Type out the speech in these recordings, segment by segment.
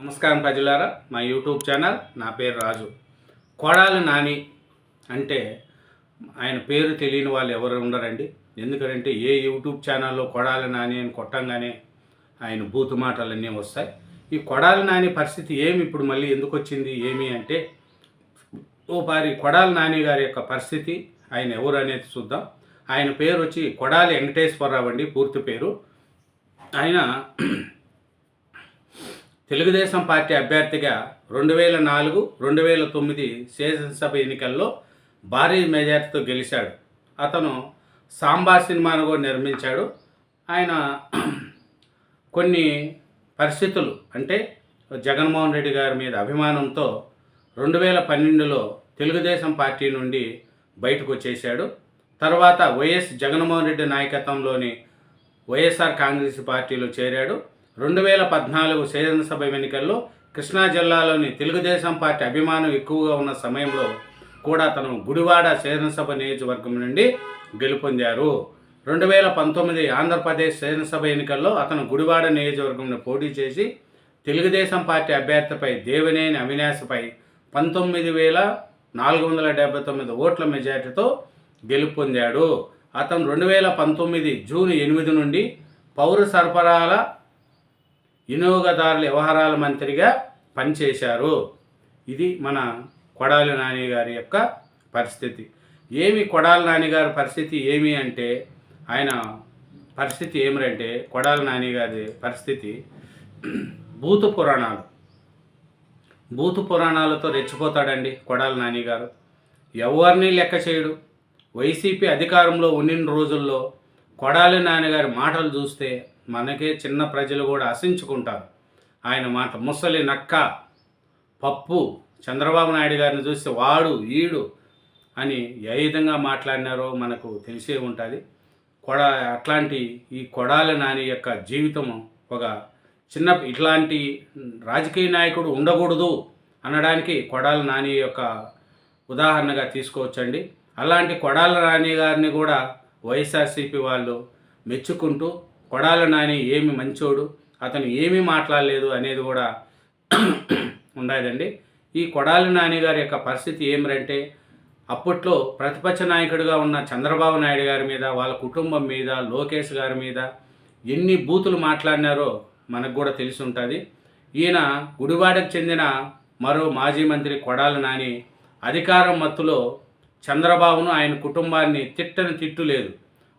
నమస్కారం ప్రజలారా మా యూట్యూబ్ ఛానల్ నా పేరు రాజు. కొడాలి నాని అంటే ఆయన పేరు తెలియని వాళ్ళు ఎవరు ఉండరండి. ఎందుకంటే ఏ యూట్యూబ్ ఛానల్లో కొడాలి నాని అని కొట్టంగానే ఆయన బూతు మాటలన్నీ వస్తాయి. ఈ కొడాలి నాని పరిస్థితి ఏమి ఇప్పుడు మళ్ళీ ఎందుకు వచ్చింది ఏమి అంటే ఓ పారి కొడాలి నాని గారి యొక్క పరిస్థితి ఆయన ఎవరు అనేది చూద్దాం. ఆయన పేరు వచ్చి కొడాలి వెంకటేశ్వరరావు అండి పూర్తి పేరు. ఆయన తెలుగుదేశం పార్టీ అభ్యర్థిగా రెండు వేల నాలుగు రెండు వేల తొమ్మిది శాసనసభ ఎన్నికల్లో భారీ మెజార్టీతో గెలిచాడు. అతను సాంబా సినిమాను కూడా నిర్మించాడు. ఆయన కొన్ని పరిస్థితులు అంటే జగన్మోహన్ రెడ్డి గారి మీద అభిమానంతో రెండు వేల పన్నెండులో తెలుగుదేశం పార్టీ నుండి బయటకు వచ్చేసాడు తర్వాత వైఎస్ జగన్మోహన్ రెడ్డి నాయకత్వంలోని వైఎస్ఆర్ కాంగ్రెస్ పార్టీలో చేరాడు. రెండు వేల పద్నాలుగు శాసనసభ ఎన్నికల్లో కృష్ణా జిల్లాలోని తెలుగుదేశం పార్టీ అభిమానం ఎక్కువగా ఉన్న సమయంలో కూడా తను గుడివాడ శాసనసభ నియోజకవర్గం నుండి గెలుపొందారు. రెండు వేల పంతొమ్మిది ఆంధ్రప్రదేశ్ శాసనసభ ఎన్నికల్లో అతను గుడివాడ నియోజకవర్గంలో పోటీ చేసి తెలుగుదేశం పార్టీ అభ్యర్థిపై దేవినేని అవినాశపై పంతొమ్మిది వేల నాలుగు వందల డెబ్బై తొమ్మిది ఓట్ల మెజార్టీతో గెలుపొందాడు. అతను రెండు వేల పంతొమ్మిది జూన్ ఎనిమిది నుండి పౌర సరఫరాల వినియోగదారుల వ్యవహారాల మంత్రిగా పనిచేశారు. ఇది మన కొడాలి నాని గారి యొక్క పరిస్థితి. ఏమి కొడాలి నాని గారి పరిస్థితి ఏమి అంటే ఆయన పరిస్థితి ఏమిటంటే కొడాలి నాని గారి పరిస్థితి భూత పురాణాలు. భూత పురాణాలతో రెచ్చిపోతాడండి కొడాలి నాని గారు. ఎవరిని లెక్క చేయడు? వైసీపీ అధికారంలో ఉన్న రోజుల్లో కొడాలి నాన్నగారి మాటలు చూస్తే మనకే చిన్న ప్రజలు కూడా అసించుకుంటారు ఆయన మాట ముసలి నక్క పప్పు చంద్రబాబు నాయుడు గారిని చూస్తే వాడు ఈడు అని ఏ విధంగా మాట్లాడినారో మనకు తెలిసే ఉంటుంది. కొడ అట్లాంటి ఈ కొడాల నాని యొక్క జీవితం ఒక చిన్న ఇట్లాంటి రాజకీయ నాయకుడు ఉండకూడదు అనడానికి కొడాల నాని యొక్క ఉదాహరణగా తీసుకోవచ్చండి. అలాంటి కొడాల నాని గారిని కూడా వైఎస్ఆర్సీపీ వాళ్ళు మెచ్చుకుంటూ కొడాల నాని ఏమి మంచోడు అతను ఏమీ మాట్లాడలేదు అనేది కూడా ఉండదండి. ఈ కొడాలి నాని గారి యొక్క పరిస్థితి ఏమిరంటే అప్పట్లో ప్రతిపక్ష నాయకుడిగా ఉన్న చంద్రబాబు నాయుడు గారి మీద వాళ్ళ కుటుంబం మీద లోకేష్ గారి మీద ఎన్ని బూతులు మాట్లాడినారో మనకు కూడా తెలిసి ఉంటుంది. ఈయన గుడివాడకు చెందిన మరో మాజీ మంత్రి కొడాలి నాని అధికారం మత్తులో చంద్రబాబును ఆయన కుటుంబాన్ని తిట్టని తిట్టు లేదు.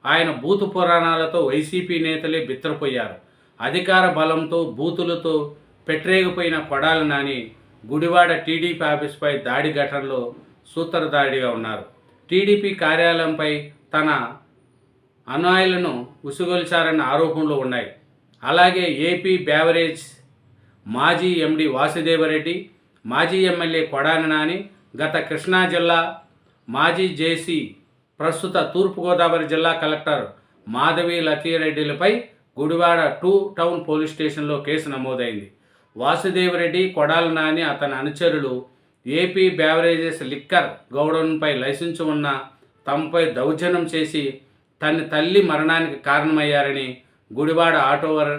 ఆయన బూతు పురాణాలతో వైసీపీ నేతలే బిత్రపోయారు. అధికార బలంతో బూతులతో పెట్టరేగిపోయిన కొడాలి నాని గుడివాడ టీడీపీ ఆఫీస్పై దాడి ఘటనలో సూత్రధారిగా ఉన్నారు. టీడీపీ కార్యాలయంపై తన అనుయాయులను ఉసుగొల్చారన్న ఆరోపణలు ఉన్నాయి. అలాగే ఏపీ బ్యావరేజ్ మాజీ ఎండి వాసుదేవరెడ్డి మాజీ ఎమ్మెల్యే కొడాని నాని గత కృష్ణా జిల్లా మాజీ జేసీ ప్రస్తుత తూర్పుగోదావరి జిల్లా కలెక్టర్ మాధవి లతీరెడ్డిలపై గుడివాడ టూ టౌన్ పోలీస్ స్టేషన్లో కేసు నమోదైంది. వాసుదేవరెడ్డి కొడాల నాని అతని అనుచరులు ఏపీ బ్యావరేజెస్ లిక్కర్ గౌడౌన్పై లైసెన్సు ఉన్న తమపై దౌర్జన్యం చేసి తన తల్లి మరణానికి కారణమయ్యారని గుడివాడ ఆటోవర్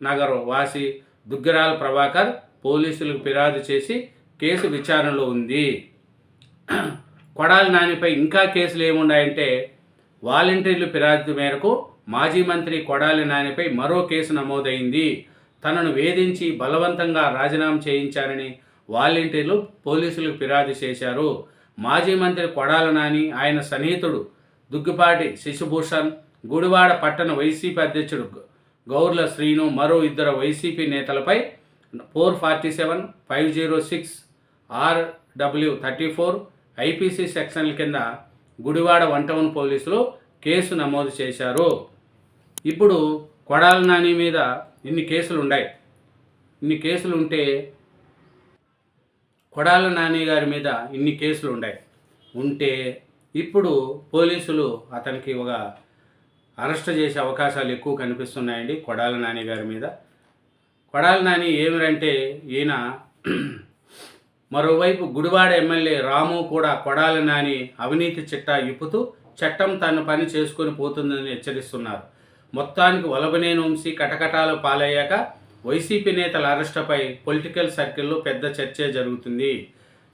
నగర్ వాసి దుగ్గిరాల ప్రభాకర్ పోలీసులకు ఫిర్యాదు చేసి కేసు విచారణలో ఉంది. కొడాలి నానిపై ఇంకా కేసులు ఏమున్నాయంటే వాలంటీర్లు ఫిర్యాదు మేరకు మాజీ మంత్రి కొడాలి నానిపై మరో కేసు నమోదైంది. తనను వేధించి బలవంతంగా రాజీనామా చేయించారని వాలంటీర్లు పోలీసులకు ఫిర్యాదు చేశారు. మాజీ మంత్రి కొడాల నాని ఆయన సన్నిహితుడు దుగ్గుపాటి శశిభూషణ్ గుడివాడ పట్టణ వైసీపీ అధ్యక్షుడు గౌర్ల శ్రీను మరో ఇద్దరు వైసీపీ నేతలపై four forty seven five zero six R W thirty four IPC సెక్షన్ల కింద గుడివాడ వన్ టౌన్ పోలీసులు కేసు నమోదు చేశారు. ఇప్పుడు కొడాల నాని మీద ఇన్ని కేసులు ఉన్నాయి ఇన్ని కేసులు ఉంటే కొడాల నాని గారి మీద ఇన్ని కేసులు ఉన్నాయి ఉంటే ఇప్పుడు పోలీసులు అతనికి ఒక అరెస్ట్ చేసే అవకాశాలు ఎక్కువ కనిపిస్తున్నాయండి కొడాల నాని గారి మీద. కొడాల నాని ఏమిరంటే ఈయన మరోవైపు గుడివాడ ఎమ్మెల్యే రాము కూడా కొడాలి నాని అవినీతి చిట్టా ఇప్పుతూ చట్టం తన పని చేసుకొని పోతుందని హెచ్చరిస్తున్నారు. మొత్తానికి వలబనేని వంశీ కటకటాలు పాలయ్యాక వైసీపీ నేతల అరెస్టుపై పొలిటికల్ సర్కిల్లో పెద్ద చర్చే జరుగుతుంది.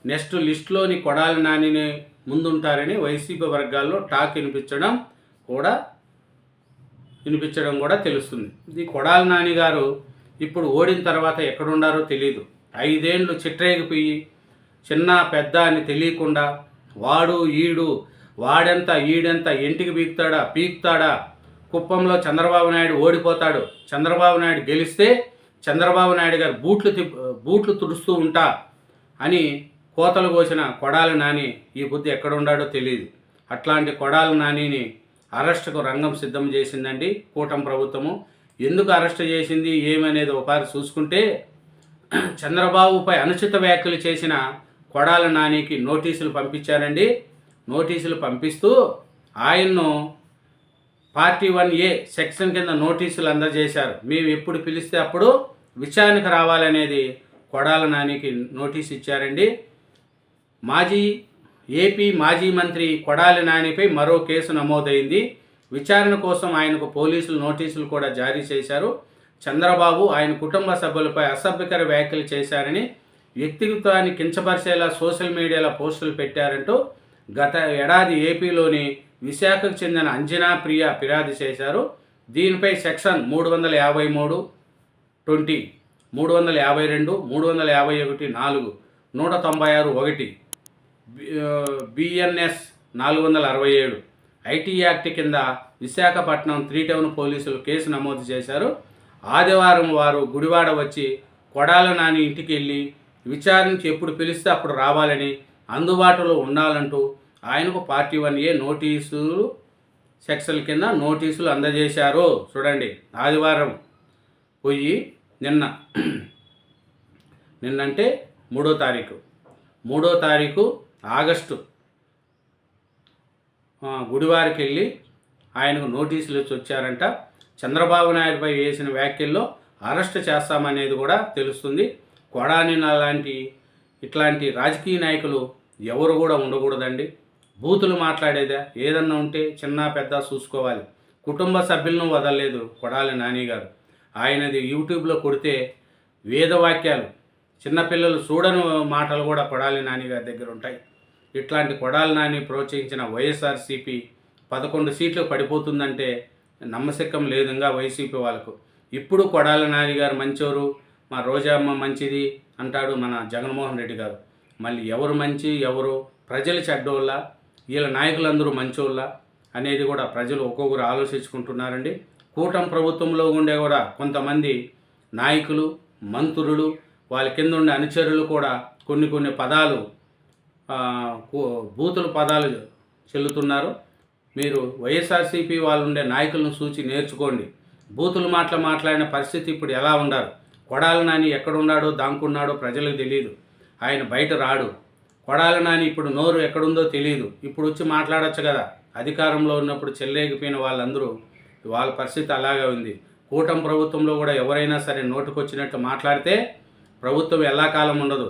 నెక్స్ట్ లిస్టులోని కొడాలి నానిని ముందుంటారని వైసీపీ వర్గాల్లో టాక్ వినిపించడం కూడా వినిపించడం కూడా తెలుస్తుంది. ఇది కొడాలి నాని గారు ఇప్పుడు ఓడిన తర్వాత ఎక్కడుండారో తెలియదు ఐదేండ్లు చిట్రేగిపోయి చిన్న పెద్ద అని తెలియకుండా వాడు ఈడు వాడెంత ఈడెంత ఇంటికి పీకుతాడా పీకుతాడా? కుప్పంలో చంద్రబాబు నాయుడు ఓడిపోతాడు. చంద్రబాబు నాయుడు గెలిస్తే చంద్రబాబు నాయుడు గారు బూట్లు బూట్లు తుడుస్తూ ఉంటా అని కోతలు కోసిన కొడాలి నాని ఈ బుద్ధి ఎక్కడ తెలియదు అట్లాంటి కొడాలి నానిని అరెస్టుకు రంగం సిద్ధం చేసిందండి కూటమి ప్రభుత్వము. ఎందుకు అరెస్ట్ చేసింది ఏమనేది ఒకసారి చూసుకుంటే చంద్రబాబుపై అనుచిత వ్యాఖ్యలు చేసిన కొడాల నానికి నోటీసులు పంపించారండి. నోటీసులు పంపిస్తూ ఆయన్ను పార్టీ వన్ ఏ సెక్షన్ కింద నోటీసులు అందజేశారు. మేము ఎప్పుడు పిలిస్తే అప్పుడు విచారణకు రావాలనేది కొడాల నానికి నోటీస్ ఇచ్చారండి. మాజీ ఏపీ మాజీ మంత్రి కొడాలి నానిపై మరో కేసు నమోదైంది. విచారణ కోసం ఆయనకు పోలీసులు నోటీసులు కూడా జారీ చేశారు. చంద్రబాబు ఆయన కుటుంబ సభ్యులపై అసభ్యకర వ్యాఖ్యలు చేశారని వ్యక్తిగతాన్ని కించపరిచేలా సోషల్ మీడియాలో పోస్టులు పెట్టారంటూ గత ఏడాది ఏపీలోని విశాఖకు చెందిన అంజనా ప్రియ ఫిర్యాదు చేశారు. దీనిపై సెక్షన్ మూడు వందల యాభై మూడు ట్వంటీ మూడు వందల యాభై రెండు మూడు వందల యాభై ఒకటి నాలుగు నూట తొంభై ఆరు ఒకటి బిఎన్ఎస్ నాలుగు వందల అరవై ఏడు ఐటీ యాక్ట్ కింద విశాఖపట్నం త్రీ టౌన్ పోలీసులు కేసు నమోదు చేశారు. ఆదివారం వారు గుడివాడ వచ్చి కొడాల నాని ఇంటికి వెళ్ళి విచారించి ఎప్పుడు పిలిస్తే అప్పుడు రావాలని అందుబాటులో ఉండాలంటూ ఆయనకు పార్టీ వన్ ఏ నోటీసులు సెక్షన్ కింద నోటీసులు అందజేశారు. చూడండి ఆదివారం పోయి నిన్న నిన్నంటే మూడో తారీఖు. మూడో తారీఖు ఆగస్టు గుడివారికి వెళ్ళి ఆయనకు నోటీసులు వచ్చి వచ్చారంట. చంద్రబాబు నాయుడుపై వేసిన వ్యాఖ్యల్లో అరెస్ట్ చేస్తామనేది కూడా తెలుస్తుంది. కొడాని లాంటి ఇట్లాంటి రాజకీయ నాయకులు ఎవరు కూడా ఉండకూడదండి. బూతులు మాట్లాడేదా? ఏదన్నా ఉంటే చిన్న పెద్ద చూసుకోవాలి. కుటుంబ సభ్యులను వదలలేదు కొడాలి నాని గారు. ఆయనది యూట్యూబ్లో కొడితే వేదవాక్యాలు చిన్నపిల్లలు చూడని మాటలు కూడా కొడాలి నాని గారి దగ్గర ఉంటాయి. ఇట్లాంటి కొడాలి నాని ప్రోత్సహించిన వైఎస్ఆర్సీపీ పదకొండు సీట్లు పడిపోతుందంటే నమ్మశకం లేదు ఇంకా వైసీపీ వాళ్ళకు. ఇప్పుడు కొడాల నాని గారు మంచోరు మా రోజామ్మ మంచిది అంటాడు మన జగన్మోహన్ రెడ్డి గారు. మళ్ళీ ఎవరు మంచి ఎవరు ప్రజలు చెడ్డోళ్ళ వీళ్ళ నాయకులందరూ మంచోళ్ళ అనేది కూడా ప్రజలు ఒక్కొక్కరు ఆలోచించుకుంటున్నారండి. కూటమి ప్రభుత్వంలో ఉండే కూడా కొంతమంది నాయకులు మంత్రులు వాళ్ళ కింద ఉండే అనుచరులు కూడా కొన్ని కొన్ని పదాలు ఆ, బూతుల పదాలు చెల్లుతున్నారు. మీరు వైఎస్ఆర్సీపీ వాళ్ళు ఉండే నాయకులను సూచి నేర్చుకోండి. బూతులు మాటలు మాట్లాడిన పరిస్థితి ఇప్పుడు ఎలా ఉండారు కొడాల నాని ఎక్కడున్నాడో దాంకున్నాడో ప్రజలకు తెలియదు ఆయన బయట రాడు. కొడాల నాని ఇప్పుడు నోరు ఎక్కడుందో తెలియదు ఇప్పుడు వచ్చి మాట్లాడచ్చు కదా. అధికారంలో ఉన్నప్పుడు చెల్లేకపోయిన వాళ్ళందరూ వాళ్ళ పరిస్థితి అలాగే ఉంది. కూటమి ప్రభుత్వంలో కూడా ఎవరైనా సరే నోటుకొచ్చినట్టు మాట్లాడితే ప్రభుత్వం ఎల్లాకాలం ఉండదు.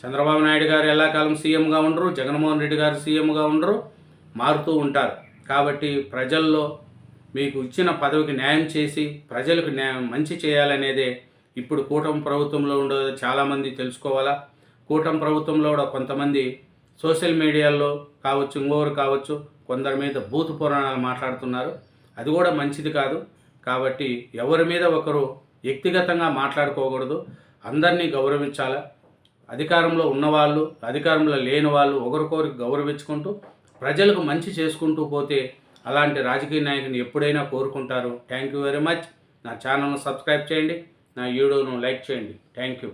చంద్రబాబు నాయుడు గారు ఎల్లాకాలం సీఎంగా ఉండరు. జగన్మోహన్ రెడ్డి గారు సీఎంగా ఉండరు. మారుతూ ఉంటారు. కాబట్టి ప్రజల్లో మీకు ఇచ్చిన పదవికి న్యాయం చేసి ప్రజలకు న్యాయం మంచి చేయాలనేదే ఇప్పుడు కూటమి ప్రభుత్వంలో ఉండే చాలామంది తెలుసుకోవాలా? కూటమి ప్రభుత్వంలో కూడా కొంతమంది సోషల్ మీడియాలో కావచ్చు ఇంకోరు కావచ్చు కొందరి మీద భూత పురాణాలు మాట్లాడుతున్నారు. అది కూడా మంచిది కాదు. కాబట్టి ఎవరి మీద ఒకరు వ్యక్తిగతంగా మాట్లాడుకోకూడదు. అందరినీ గౌరవించాలి? అధికారంలో ఉన్నవాళ్ళు అధికారంలో లేని వాళ్ళు ఒకరికొకరికి గౌరవించుకుంటూ ప్రజలకు మంచి చేసుకుంటూ పోతే అలాంటి రాజకీయ నాయకుని ఎప్పుడైనా కోరుకుంటారు. Thank you very much. నా ఛానల్ను సబ్స్క్రైబ్ చేయండి. నా వీడియోను లైక్ చేయండి. Thank you.